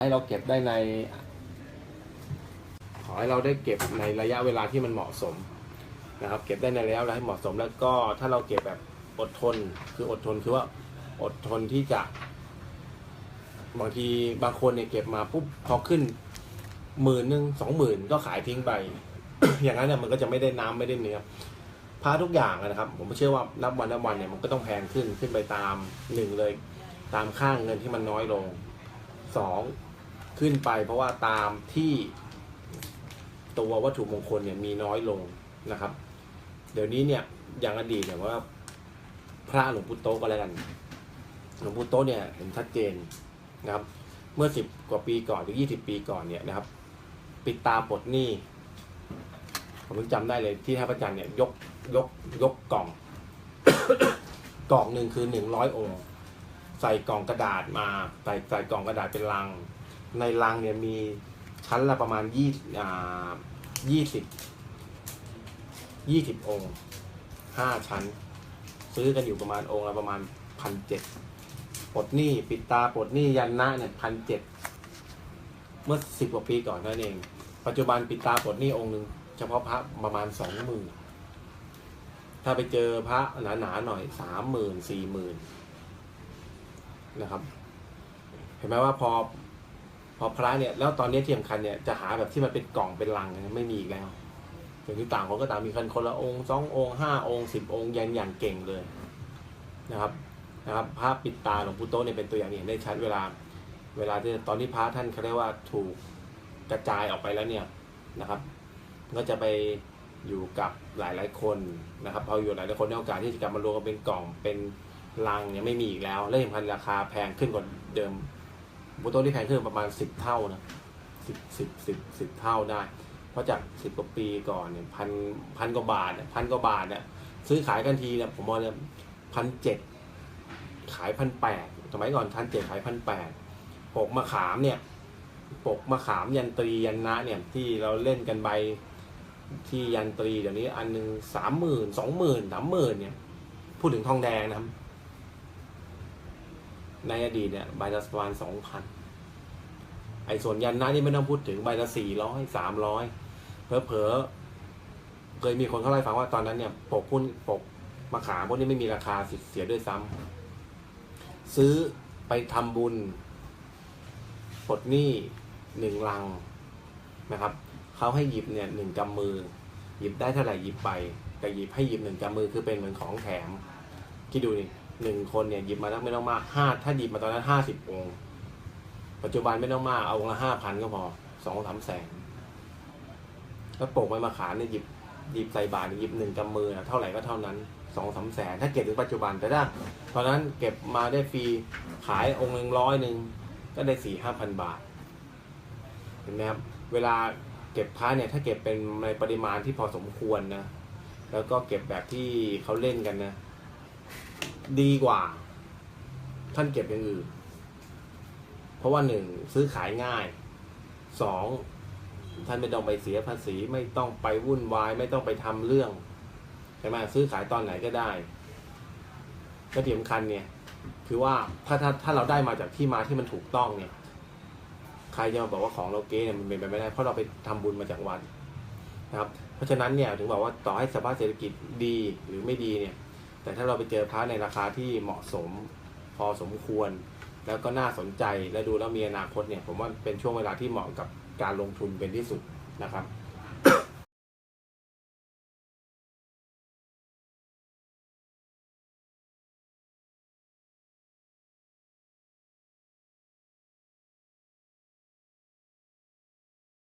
ให้เราเก็บได้ใน ขอให้เราได้เก็บในระยะเวลาที่มันเหมาะสมนะครับ เก็บได้ในระยะเวลาที่เหมาะสม แล้วก็ถ้าเราเก็บแบบอดทน คืออดทนคือว่าอดทนที่จะ บางทีบางคนเนี่ยเก็บมาปุ๊บพอขึ้นหมื่นหนึ่งสองหมื่นก็ขายทิ้งไป อย่างนั้นเนี่ยมันก็จะไม่ได้น้ำไม่ได้เนื้อพระทุกอย่างนะครับ ผมเชื่อว่านับวันนับวันเนี่ยมันก็ต้องแพงขึ้นขึ้นไปตามหนึ่งเลย ตามค่างเงินที่มันน้อยลงสอง ขึ้นไปเพราะว่าตามที่ตัววัตถุมงคลเนี่ยมีน้อยลงนะครับ เดี๋ยวนี้เนี่ยอย่างอดีตเนี่ยว่าพระหลวงปู่โตก็แล้วกันหลวงปู่โตเนี่ยเห็นชัดเจนนะครับ เมื่อสิบกว่าปีก่อนหรือยี่สิบปีก่อนเนี่ยนะครับ ปิดตาปลดหนี้ผมยังจำได้เลยที่ท่านพระอาจารย์เนี่ยยกยกยกกล่อง กล่องหนึ่งคือหนึ่งร้อยองค์ใส่กล่องกระดาษมาใส่ใส่กล่องกระดาษเป็นลัง ในลังเนี่ยมีชั้นละประมาณยี่อ่ายี่สิบยี่สิบองค์ห้าชั้น ซื้อกันอยู่ประมาณองค์ละประมาณพันเจ็ดปลดหนี้ปิดตาปลดหนี้ยันนะเนี่ยพันเจ็ดเมื่อสิบกว่าปีก่อนนั่นเอง ปัจจุบันปิดตาปลดหนี้องค์หนึ่งเฉพาะพระประมาณสองหมื่นถ้าไปเจอพระหนาๆหน่อยสามหมื่นสี่หมื่นนะครับ เห็นไหมว่าพอ พอพระเนี่ยแล้วตอนนี้ที่สำคัญเนี่ยจะหาแบบที่มันเป็นกล่องเป็นลังไม่มีอีกแล้วอย่างที่ต่างคนก็ต่างมีกันคนละองค์สององค์ห้าองค์สิบองค์ยันอย่างเก่งเลยนะครับนะครับภาพปิดตาหลวงปู่โตเนี่ยเป็นตัวอย่างเห็นได้ชัดเวลา เวลาที่ตอนที่พระท่านเขาเรียกว่าถูกกระจายออกไปแล้วเนี่ยนะครับ ก็จะไปอยู่กับหลายๆคนนะครับพออยู่หลายๆคนในโอกาสที่จะกลับมารวมกันเป็นกล่องเป็นลังเนี่ยไม่มีอีกแล้วและยังพันราคาแพงขึ้นกว่าเดิม บูโต้ที่แพงขึ้นประมาณสิบเท่านะสิบสิบสิบสิบเท่าได้ เพราะจากสิบกว่าปีก่อนเนี่ยพันพันกว่าบาทเนี่ยพันกว่าบาทเนี่ยซื้อขายกันทีเนี่ยผมมองเนี่ยพันเจ็ดขายพันแปดสมัยก่อนพันเจ็ดขายพันแปดปกมะขามเนี่ย ปกมะขามยันตรียันนะเนี่ยที่เราเล่นกันใบที่ยันตรีเดี๋ยวนี้อันหนึ่งสามหมื่นสองหมื่นสามหมื่นเนี่ย พูดถึงทองแดงนะครับ ในอดีตเนี่ยใบละประมาณสองพันไอ้ส่วนยันนะนี่ไม่ต้องพูดถึงใบละสี่ร้อยสามร้อยเพอเพอเคยมีคนเขาเล่าให้ฟังว่าตอนนั้นเนี่ยปกพุ่นปกมะขามพวกนี้ไม่มีราคาเสียด้วยซ้ำซื้อไปทำบุญปลดหนี้หนึ่งลังนะครับเขาให้หยิบเนี่ยหนึ่งกำมือ หยิบได้เท่าไหร่หยิบไปแต่หยิบให้หยิบหนึ่งกำมือคือเป็นเหมือนของแถมคิดดูนี่ หนึ่งคนเนี่ยหยิบมาตั้งไม่ต้องมากห้าถ้าหยิบมาตอนนั้นห้าสิบองค์ ปัจจุบันไม่ต้องมากเอาองค์ละห้าพันก็พอสองสามแสนแล้วปกไม้มาขามเนี่ยหยิบหยิบใส่บาทหยิบหนึ่งกำมือนะเท่าไหร่ก็เท่านั้นสองสามแสนถ้าเก็บถึงปัจจุบันแต่ถ้าตอนนั้นเก็บมาได้ฟรีขายองค์หนึ่งร้อยหนึ่งก็ได้สี่ห้าพันบาทเห็นไหมครับเวลาเก็บพระเนี่ยถ้าเก็บเป็นในปริมาณที่พอสมควรนะแล้วก็เก็บแบบที่เขาเล่นกันนะ ดีกว่า ท่านเก็บอย่างอื่น เพราะว่าหนึ่งซื้อขายง่ายสองท่านไม่ต้องไปเสียภาษีไม่ต้องไปวุ่นวาย ไม่ต้องไปทำเรื่องใช่ไหมซื้อขายตอนไหนก็ได้ก็ที่สำคัญเนี่ย คือว่าถ้าถ้าถ้าเราได้มาจากที่มาที่มันถูกต้องเนี่ย ใครจะมาบอกว่าของเราเก๊เนี่ยมันเป็นไปไม่ได้เพราะเราไปทำบุญมาจากวัดนะครับ เพราะฉะนั้นเนี่ยถึงบอกว่าต่อให้สภาพเศรษฐกิจดีหรือไม่ดีเนี่ย แต่ถ้าเราไปเจอพระในราคาที่เหมาะสมพอสมควร แล้วก็น่าสนใจและดูแล้วมีอนาคตเนี่ยผมว่าเป็นช่วงเวลาที่เหมาะกับการลงทุนเป็นที่สุดนะครับ